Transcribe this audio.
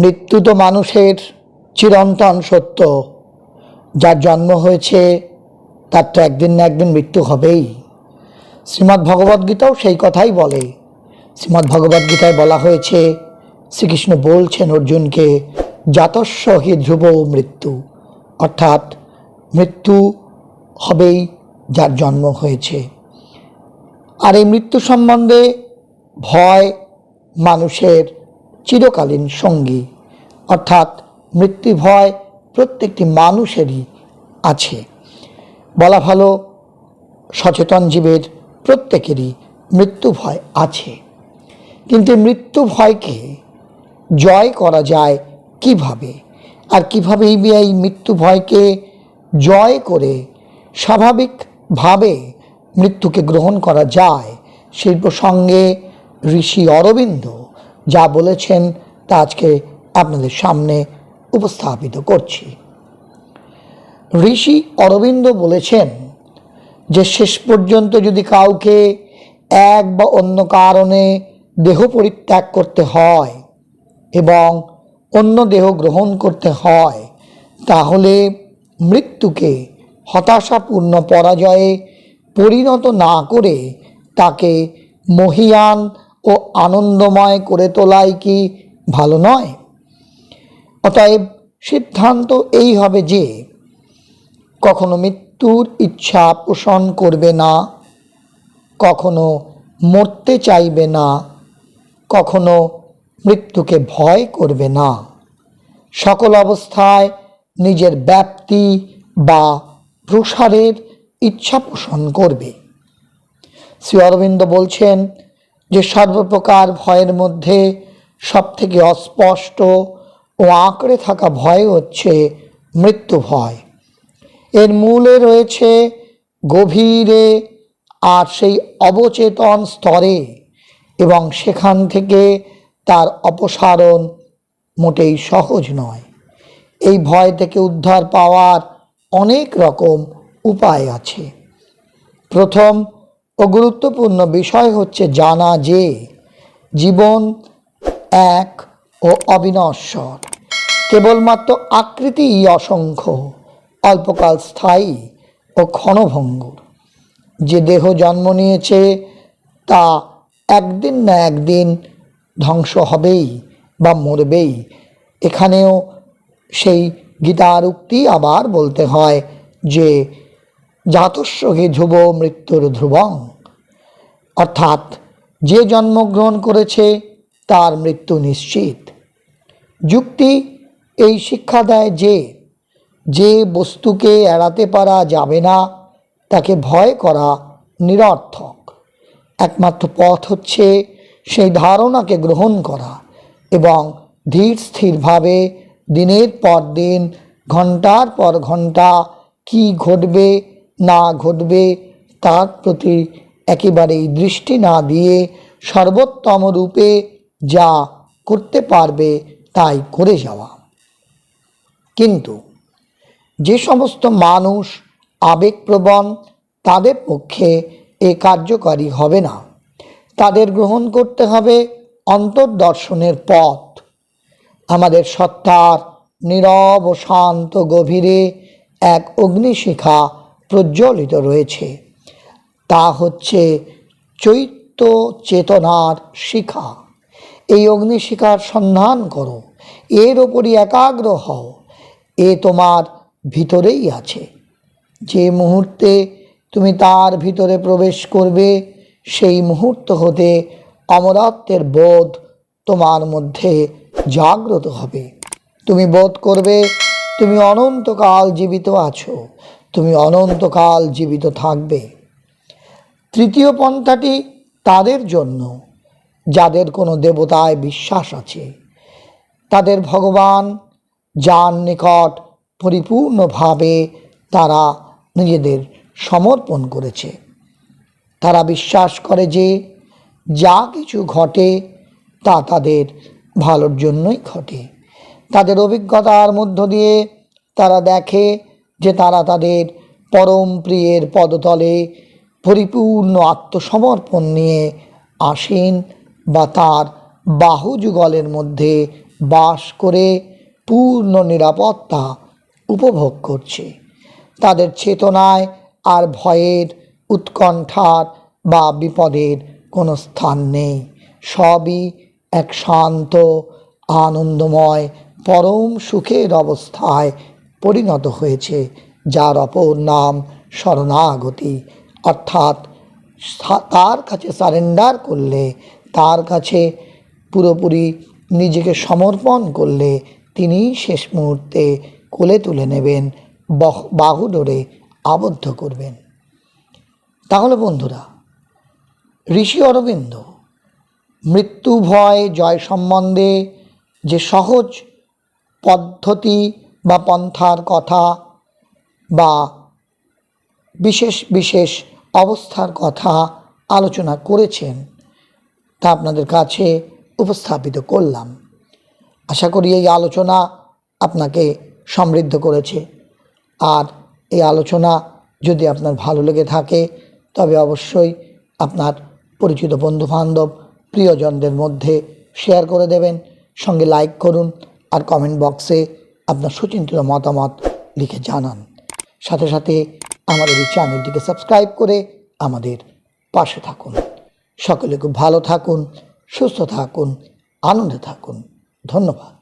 মৃত্যু তো মানুষের চিরন্তন সত্য, যার জন্ম হয়েছে, তার তো একদিন না একদিন মৃত্যু হবেই। শ্রীমদ্ ভগবদ্গীতাও সেই কথাই বলে। শ্রীমদ্ ভগবদ্গীতায় বলা হয়েছে, শ্রীকৃষ্ণ বলছেন অর্জুনকে জাতস্য হি ধ্রুব মৃত্যু। অর্থাৎ মৃত্যু হবেই যার জন্ম হয়েছে। আর এই মৃত্যু সম্বন্ধে ভয় মানুষের চিরকালীন সঙ্গী। অর্থাৎ মৃত্যু ভয় প্রত্যেকটি মানুষেরই আছে। বলা ভালো, সচেতন জীবের প্রত্যেকেরই মৃত্যু ভয় আছে। কিন্তু মৃত্যু ভয়কে জয় করা যায় কীভাবে? আর কীভাবে এই মৃত্যু ভয়কে জয় করে স্বাভাবিকভাবে মৃত্যুকে গ্রহণ করা যায়? সেই প্রসঙ্গে ঋষি অরবিন্দ যা বলেছেন তা আজকে আপনাদের সামনে উপস্থাপিত করছি। ঋষি অরবিন্দ বলেছেন যে শেষ পর্যন্ত যদি কাউকে এক বা অন্য কারণে দেহ পরিত্যাগ করতে হয় এবং অন্য দেহ গ্রহণ করতে হয়, তাহলে মৃত্যুকে হতাশাপূর্ণ পরাজয়ে পরিণত না করে তাকে মহিয়ান আনন্দময় করে তোলাই কি ভালো নয়? অতএব সিদ্ধান্ত এই হবে যে, কখনো মৃত্যুর ইচ্ছা পোষণ করবে না, কখনো মরতে চাইবে না, কখনো মৃত্যুকে ভয় করবে না। সকল অবস্থায় নিজের ব্যাপ্তি বা প্রসারের ইচ্ছা পোষণ করবে। শ্রী অরবিন্দ বলছেন যে সর্বপ্রকার ভয়ের মধ্যে সবথেকে অস্পষ্ট ও আঁকড়ে থাকা ভয় হচ্ছে মৃত্যু ভয়। এর মূলে রয়েছে গভীরে আর সেই অবচেতন স্তরে এবং সেখান থেকে তার অপসারণ মোটেই সহজ নয়। এই ভয় থেকে উদ্ধার পাওয়ার অনেক রকম উপায় আছে। প্রথম ও গুরুত্বপূর্ণ বিষয় হচ্ছে জানা যে জীবন এক ও অবিনশ্বর। কেবলমাত্র আকৃতিই অসংখ্য, অল্পকাল স্থায়ী ও ক্ষণভঙ্গুর যে দেহ জন্ম নিয়েছে তা একদিন না একদিন ধ্বংস হবেই বা মরবেই। এখানেও সেই গীতার উক্তি আবার বলতে হয় যে জাতস্য হি ধ্রুব মৃত্যুর ধ্রুবং। অর্থাৎ যে জন্মগ্রহণ করেছে, তার মৃত্যু নিশ্চিত। যুক্তি এই শিক্ষা দেয় যে যে বস্তুকে এড়াতে পারা যাবে না, তাকে ভয় করা নিরর্থক। একমাত্র পথ হচ্ছে সেই ধারণাকে গ্রহণ করা এবং ধীর স্থিরভাবে দিনের পর দিন, ঘণ্টার পর ঘণ্টা কি ঘটবে না ঘটবে তার প্রতি একেবারেই দৃষ্টি না দিয়ে সর্বোত্তম রূপে যা করতে পারবে তাই করে যাওয়া। কিন্তু যে সমস্ত মানুষ আবেগপ্রবণ, তাদের পক্ষে এ কার্যকারী হবে না। তাদের গ্রহণ করতে হবে অন্তর্দর্শনের পথ। আমাদের সত্তার নীরব ও শান্ত গভীরে এক অগ্নিশিখা প্রজ্বলিত রয়েছে। তা হচ্ছে চৈত্য চেতনার শিখা। এই অগ্নিশিখার সন্ধান করো। এর ওপরই একাগ্র হও। এ তোমার ভিতরেই আছে। যে মুহূর্তে তুমি তার ভিতরে প্রবেশ করবে, সেই মুহূর্ত হতে অমরত্বের বোধ তোমার মধ্যে জাগ্রত হবে। তুমি বোধ করবে, তুমি অনন্তকাল জীবিত আছো। তুমি অনন্তকাল জীবিত থাকবে। তৃতীয় পন্থাটি তাদের জন্য, যাদের কোনো দেবতায় বিশ্বাস আছে। তাদের ভগবান যার নিকট পরিপূর্ণভাবে তারা নিজেদের সমর্পণ করেছে। তারা বিশ্বাস করে যে যা কিছু ঘটে তা তাদের ভালোর জন্যই ঘটে। তাদের অভিজ্ঞতার মধ্য দিয়ে তারা দেখে যে তারা তাদের পরম প্রিয়ের পদতলে পরিপূর্ণ আত্মসমর্পণ নিয়ে আসেন বা তার বাহুযুগলের মধ্যে বাস করে পূর্ণ নিরাপত্তা উপভোগ করছে। তাদের চেতনায় আর ভয়ের উৎকণ্ঠার বা বিপদের কোনো স্থান নেই। সবই এক শান্ত, আনন্দময়, পরম সুখের অবস্থায় পরিণত হয়েছে, যার অপর নাম শরণাগতি। অর্থাৎ তার কাছে সারেন্ডার করলে, তার কাছে পুরোপুরি নিজেকে সমর্পণ করলে, তিনি শেষ মুহূর্তে কোলে তুলে নেবেন, বহ- ডোরে আবদ্ধ করবেন। তাহলে বন্ধুরা, ঋষি অরবিন্দ মৃত্যু ভয় জয় সম্বন্ধে যে সহজ পদ্ধতি বা পন্থার কথা বা বিশেষ বিশেষ অবস্থার কথা আলোচনা করেছেন তা আপনাদের কাছে উপস্থাপিত করলাম। আশা করি এই আলোচনা আপনাকে সমৃদ্ধ করেছে। আর এই আলোচনা যদি আপনার ভালো লেগে থাকে, তবে অবশ্যই আপনার পরিচিত বন্ধুবান্ধব, প্রিয়জনদের মধ্যে শেয়ার করে দেবেন। সঙ্গে লাইক করুন আর কমেন্ট বক্সে আপনার সুচিন্তিত মতামত লিখে জানান। সাথে সাথে আমাদের এই চ্যানেলটিকে সাবস্ক্রাইব করে আমাদের পাশে থাকুন। সকলে খুব ভালো থাকুন, সুস্থ থাকুন, আনন্দে থাকুন। ধন্যবাদ।